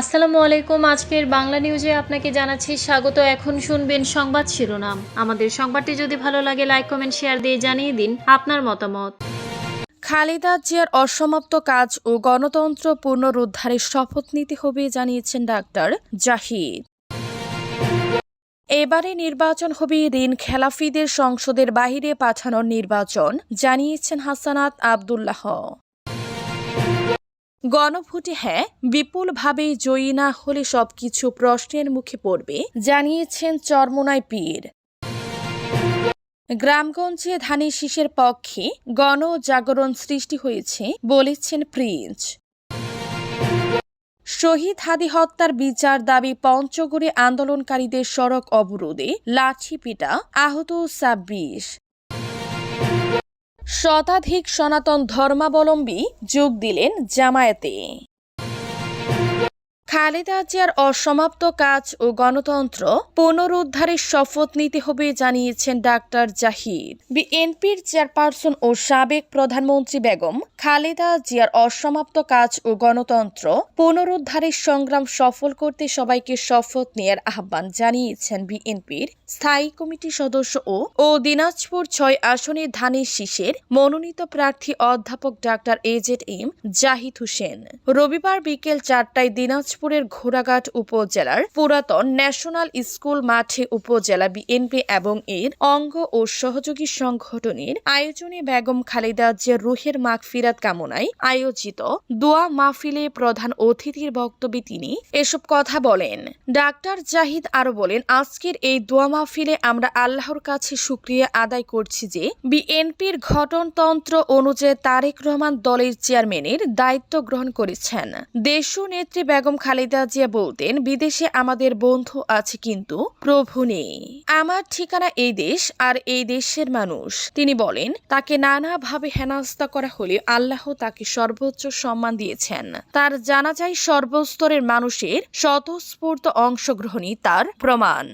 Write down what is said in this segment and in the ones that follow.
আসসালামু আলাইকুম। আজকের বাংলা নিউজে আপনাকে জানাচ্ছি স্বাগত। এখন শুনবেন সংবাদ শিরোনাম। আমাদের সংবাদটি যদি ভালো লাগে, লাইক, কমেন্ট, শেয়ার দিয়ে জানিয়ে দিন আপনার মতামত। খালেদা জিয়ার অসমাপ্ত কাজ ও গণতন্ত্র পুনরুদ্ধারের শপথ নিতে হবে জানিয়েছেন ডাক্তার জাহিদ। এবারে নির্বাচন হবে ঋণ খেলাফিদের সংসদের বাহিরে পাঠানোর নির্বাচন, জানিয়েছেন হাসানাত আবদুল্লাহ। গণভোটে হ্যাঁ বিপুলভাবে জয়ী না হলে সবকিছু প্রশ্নের মুখে পড়বে, জানিয়েছেন চরমোনাই পীর। গ্রামগঞ্জে ধানের শীষের পক্ষে গণজাগরণ সৃষ্টি হয়েছে, বলেছেন প্রিন্স। শহীদ হাদি হত্যার বিচার দাবি পঞ্চগড়ে আন্দোলনকারীদের সড়ক অবরোধে লাঠি পিটা আহত ছাব্বিশ। শতাধিক সনাতন ধর্মাবলম্বী যোগ দিলেন জামায়াতে। খালেদা জিয়ার অসমাপ্ত কাজ ও গণতন্ত্র পুনরুদ্ধারের শপথ নিতে হবে জানিয়েছেন ডাক্তার জাহিদ। বিএনপির চেয়ারপারসন ও সাবেক প্রধানমন্ত্রী বেগম খালেদা জিয়ার অসমাপ্ত কাজ ও গণতন্ত্র পুনরুদ্ধারের সংগ্রাম সফল করতে সবাইকে শপথ নেয়ার আহ্বান জানিয়েছেন বিএনপির স্থায়ী কমিটি সদস্য ও ও দিনাজপুর ছয় আসনে ধানের শীষের মনোনীত প্রার্থী অধ্যাপক doctor AZ M Zahid Hossain. রবিবার বিকেল চারটায় দিনাজপুরের ঘোড়াঘাট উপজেলার পুরাতন ন্যাশনাল স্কুল মাঠে উপজেলা বিএনপি এবং এর অঙ্গ ও সহযোগী সংগঠনের আয়োজনে বেগম খালেদা জিয়ার রুহের মাগফিরাত কামনায় আয়োজিত দোয়া মাহফিলে প্রধান অতিথির বক্তব্যে তিনি এসব কথা বলেন। ডাক্তার জাহিদ আরও বলেন, আজকের এই দোয়া মাহফিলে আমরা আল্লাহর কাছে শুক্রিয়া আদায় করছি যে বিএনপির গঠনতন্ত্র অনুযায়ী তারেক রহমান দলের চেয়ারম্যানের দায়িত্ব গ্রহণ করেছেন। দেশ নেত্রী বেগম খালেদা জিয়া বলতেন, বিদেশে আমাদের বন্ধু আছে কিন্তু প্রভু নেই। আমার ঠিকানা এই দেশ আর এই দেশের মানুষ। তিনি বলেন, তাকে নানাভাবে হেনাস্তা করা হলে আল্লাহ তাকে সর্বোচ্চ সম্মান দিয়েছেন। তার জানা যায় সর্বস্তরের মানুষের স্বতঃস্ফূর্ত অংশগ্রহণই তার প্রমাণ।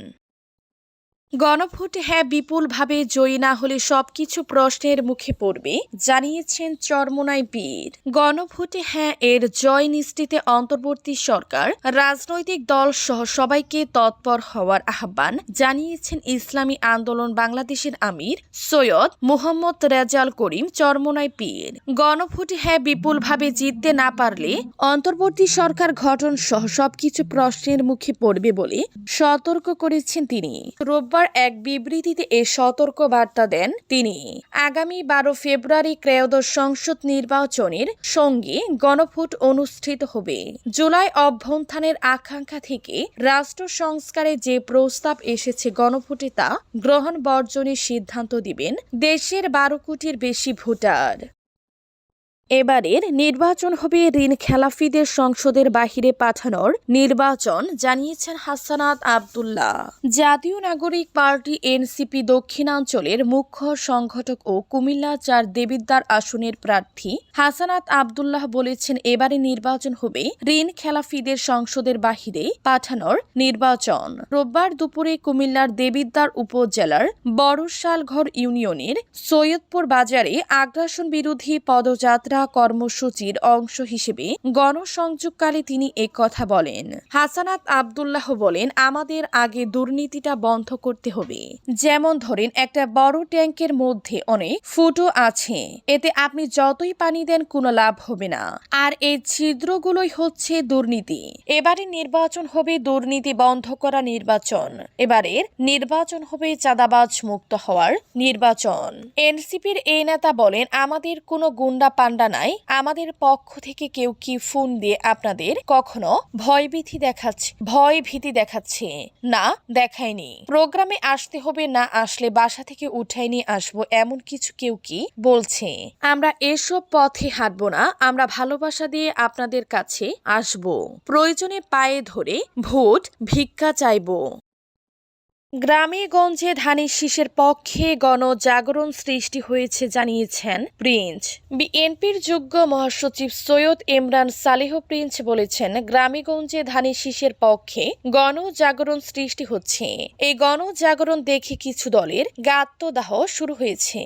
গণভোটে হ্যাঁ বিপুলভাবে জয়ী না হলে সবকিছু প্রশ্নের মুখে পড়বে, জানিয়েছেন চরমোনাই বীর। গণভোটে হ্যাঁ এর জয় নিশ্চিতে অন্তর্বর্তী সরকার, রাজনৈতিক দল সহ সবাইকে তৎপর হওয়ার আহ্বান জানিয়েছেন ইসলামী আন্দোলন বাংলাদেশের আমির সৈয়দ মোহাম্মদ রেজাল করিম চরমোনাই পীর গণভোটে হ্যাঁ বিপুলভাবে জিততে না পারলে অন্তর্বর্তী সরকার গঠন সহ সবকিছু প্রশ্নের মুখে পড়বে বলে সতর্ক করেছেন তিনি। রোববার এক বিবৃতিতে এ সতর্ক বার্তা দেন তিনি। আগামী বারো ফেব্রুয়ারি ক্রয়োদশ সংসদ নির্বাচনের সঙ্গে গণভোট অনুষ্ঠিত হবে। জুলাই অভ্যন্থানের আকাঙ্ক্ষা থেকে রাষ্ট্র সংস্কারে যে প্রস্তাব এসেছে গণভোটে তা গ্রহণ বর্জনের সিদ্ধান্ত দিবেন দেশের বারো কোটির বেশি ভোটার। এবারের নির্বাচন হবে ঋণ খেলাফিদের সংসদের বাহিরে পাঠানোর নির্বাচন, জানিয়েছেন হাসানাত আবদুল্লাহ। জাতীয় নাগরিক পার্টি এনসিপি দক্ষিণাঞ্চলের মুখ্য সংগঠক ও কুমিল্লা চার দেবিদ্বার আসনের প্রার্থী হাসানাত আবদুল্লাহ বলেছেন এবারে নির্বাচন হবে ঋণ খেলাফিদের সংসদের বাহিরে পাঠানোর নির্বাচন। রোববার দুপুরে কুমিল্লার দেবিদ্বার উপজেলার বড়শালঘর ইউনিয়নের সৈয়দপুর বাজারে আগ্রাসন বিরোধী পদযাত্রা কর্মসূচির অংশ হিসেবে গণসংযোগকালে তিনি কথা বলেন। হাসানাত আবদুল্লাহ বলেন, আমাদের আগে দুর্নীতিটা বন্ধ করতে হবে। যেমন ধরেন, একটা বড় ট্যাঙ্কের মধ্যে অনেক ফুটো আছে। এতে আপনি যতই পানি দেন, কোনো লাভ হবে না। আর এই ছিদ্রগুলোই হচ্ছে দুর্নীতি। এবারে নির্বাচন হবে দুর্নীতি বন্ধ করা নির্বাচন। এবারের নির্বাচন হবে চাঁদাবাজ মুক্ত হওয়ার নির্বাচন। এনসিপির এই নেতা বলেন, আমাদের কোনো গুন্ডা পান্ডা নাই। আমাদের পক্ষ থেকে কেউ কি ফোন দিয়ে আপনাদের কখনো ভয়ভীতি দেখাচ্ছে ভয় ভীতি দেখাচ্ছে? না, দেখায়নি। প্রোগ্রামে আসতে হবে, না আসলে বাসা থেকে উঠাই নিয়ে আসব, এমন কিছু কেউ কি বলছে? আমরা এসব পথে হাঁটবো না, আমরা ভালোবাসা দিয়ে আপনাদের কাছে আসব। প্রয়োজনে পায়ে ধরে ভোট, ভিক্ষা চাইব। গ্রামে গঞ্জে ধানের শীষের পক্ষে গণজাগরণ সৃষ্টি হয়েছে, জানিয়েছেন প্রিন্স। বিএনপির যোগ্য মহাসচিব সৈয়দ ইমরান সালেহ প্রিন্স বলেছেন গ্রামেগঞ্জে ধানের শীষের পক্ষে গণজাগরণ সৃষ্টি হচ্ছে। এই গণজাগরণ দেখে কিছু দলের গাত্মদাহ শুরু হয়েছে।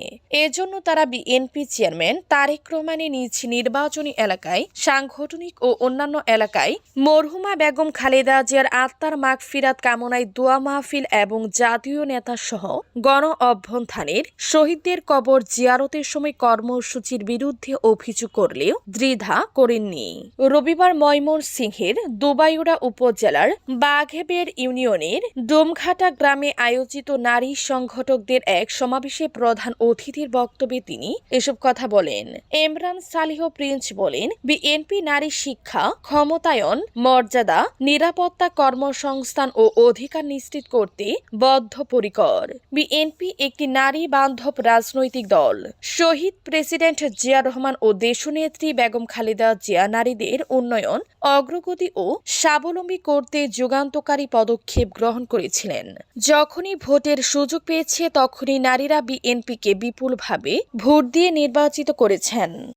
এজন্য তারা বিএনপি চেয়ারম্যান তারেক রহমানের নিজ নির্বাচনী এলাকায়, সাংগঠনিক ও অন্যান্য এলাকায় মরহুমা বেগম খালেদা জিয়ার আত্মার মাগফিরাত কামনায় দোয়া মাহফিল এবং জাতীয় নেতা সহ গণ অভ্যন্থানের শহীদদের কবর জিয়ারতের সময় কর্মসূচির বিরুদ্ধে অভিযোগ করলেও দ্বিধা করেননি। রবিবার ময়মনসিংহের দুবাইউড়া উপজেলার বাঘেবের ইউনিয়নের ডোমঘাটা গ্রামে আয়োজিত নারী সংগঠকদের এক সমাবেশে প্রধান অতিথির বক্তব্যে তিনি এসব কথা বলেন। এমরান সালিহ প্রিন্স বলেন, বিএনপি নারী শিক্ষা, ক্ষমতায়ন, মর্যাদা, নিরাপত্তা কর্মসংস্থান ও অধিকার নিশ্চিত করতে বদ্ধপরিকর। বিএনপি একটি নারী বান্ধব রাজনৈতিক দল। শহীদ প্রেসিডেন্ট জিয়া রহমান ও দেশনেত্রী বেগম খালেদা জিয়া নারীদের উন্নয়ন, অগ্রগতি ও স্বাবলম্বী করতে যুগান্তকারী পদক্ষেপ গ্রহণ করেছিলেন। যখনই ভোটের সুযোগ পেয়েছে, তখনই নারীরা বিএনপিকে বিপুলভাবে ভোট দিয়ে নির্বাচিত করেছেন।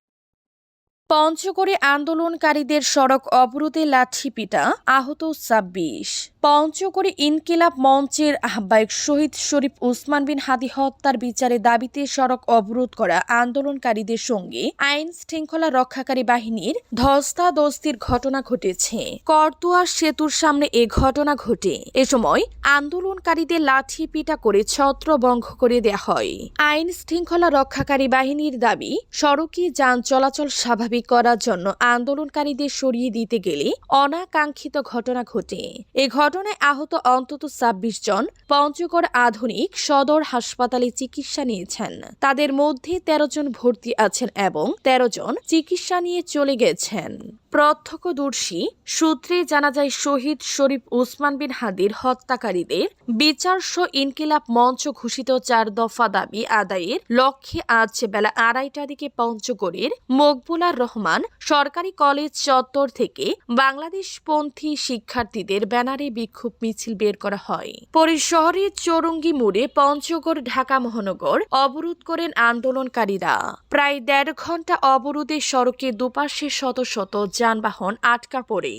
পঞ্চগড়ে আন্দোলনকারীদের সড়ক অবরোধে লাঠি পিটা আহত ছাব্বিশ। পঞ্চগড়ে ইনকিলাব মঞ্চের আহ্বায়ক শহীদ শরীফ উসমান বিন হাদি হত্যার বিচারে দাবিতে সড়ক অবরোধ করা আন্দোলনকারীদের সঙ্গে আইন শৃঙ্খলা রক্ষাকারী বাহিনীর ধস্তাধস্তির ঘটনা ঘটেছে। করতোয়া সেতুর সামনে এ ঘটনা ঘটে। এ সময় আন্দোলনকারীদের লাঠি পিটা করে ছত্রভঙ্গ করে দেয়া হয়। আইন শৃঙ্খলা রক্ষাকারী বাহিনীর দাবি, সড়কে যান চলাচল স্বাভাবিক করার জন্য আন্দোলনকারীদের সরিয়ে দিতে গেলে অনাকাঙ্ক্ষিত ঘটনা ঘটে। এ ঘটনায় আহত অন্তত ছাব্বিশ জন পঞ্চগড় আধুনিক সদর হাসপাতালে চিকিৎসা নিয়েছেন। তাদের মধ্যে তেরো জন ভর্তি আছেন এবং তেরো জন চিকিৎসা নিয়ে চলে গেছেন। প্রত্যক্ষদর্শী সূত্রে জানা যায়, শহীদ শরীফ উসমান বিন হাদির হত্যাকারীদের বিচার সহ ইনকিলাব মঞ্চ ঘোষিত চার দফা দাবি আদায়ের লক্ষ্যে আজ বেলা আড়াইটা দিকে পঞ্চগড়ের মকবুলার রহমান সরকারি কলেজ চত্বর থেকে বাংলাদেশপন্থী শিক্ষার্থীদের ব্যানারে বিক্ষোভ মিছিল বের করা হয়। পরে শহরের চৌরঙ্গি মোড়ে পঞ্চগড়, ঢাকা মহানগর অবরোধ করেন আন্দোলনকারীরা। প্রায় দেড় ঘণ্টা অবরোধে সড়কে দুপাশে শত শত যানবাহন আটকা পড়ে।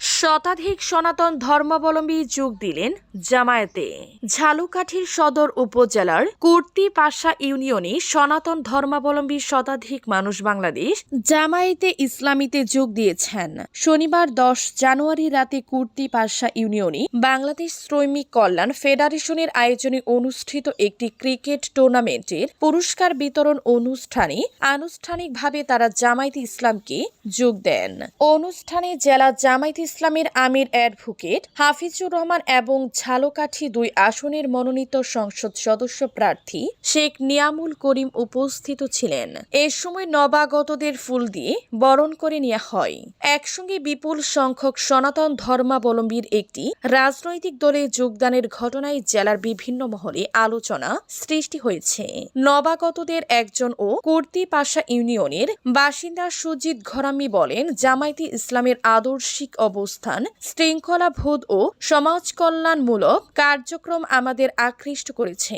শতাধিক সনাতন ধর্মাবলম্বী যোগ দিলেন জামায়াতে। ঝালুকাঠির সদর উপজেলার কুর্তি পাশা ইউনিয়নে সনাতন ধর্মাবলম্বী শতাধিক মানুষ বাংলাদেশ জামায়াতে ইসলামীতে যোগ দিয়েছেন। শনিবার দশ জানুয়ারি রাতে কুর্তি পাশা ইউনিয়নে বাংলাদেশ শ্রমিক কল্যাণ ফেডারেশনের আয়োজনে অনুষ্ঠিত একটি ক্রিকেট টুর্নামেন্টের পুরস্কার বিতরণ অনুষ্ঠানে আনুষ্ঠানিকভাবে তারা জামায়াতে ইসলামকে যোগ দেন। অনুষ্ঠানে জেলা জামায়াতে ইসলামের আমির অ্যাডভোকেট হাফিজুর রহমান এবং ঝালকাঠি দুই আসনের মনোনীত সংসদ সদস্য প্রার্থী শেখ নিয়ামুল করিম উপস্থিত ছিলেন। এ সময় নবাগতদের ফুল দিয়ে বরণ করে নেওয়া হয়। একসঙ্গে বিপুল সংখ্যক সনাতন ধর্মাবলম্বীর একটি রাজনৈতিক দলে যোগদানের ঘটনায় জেলার বিভিন্ন মহলে আলোচনা সৃষ্টি হয়েছে। নবাগতদের একজন ও কুর্তি পাশা ইউনিয়নের বাসিন্দা সুজিত ঘরামি বলেন, জামায়াতে ইসলামের আদর্শিক অবস্থান শৃঙ্খলাবোধ ও সমাজ কল্যাণমূলক কার্যক্রম আমাদের আকৃষ্ট করেছে।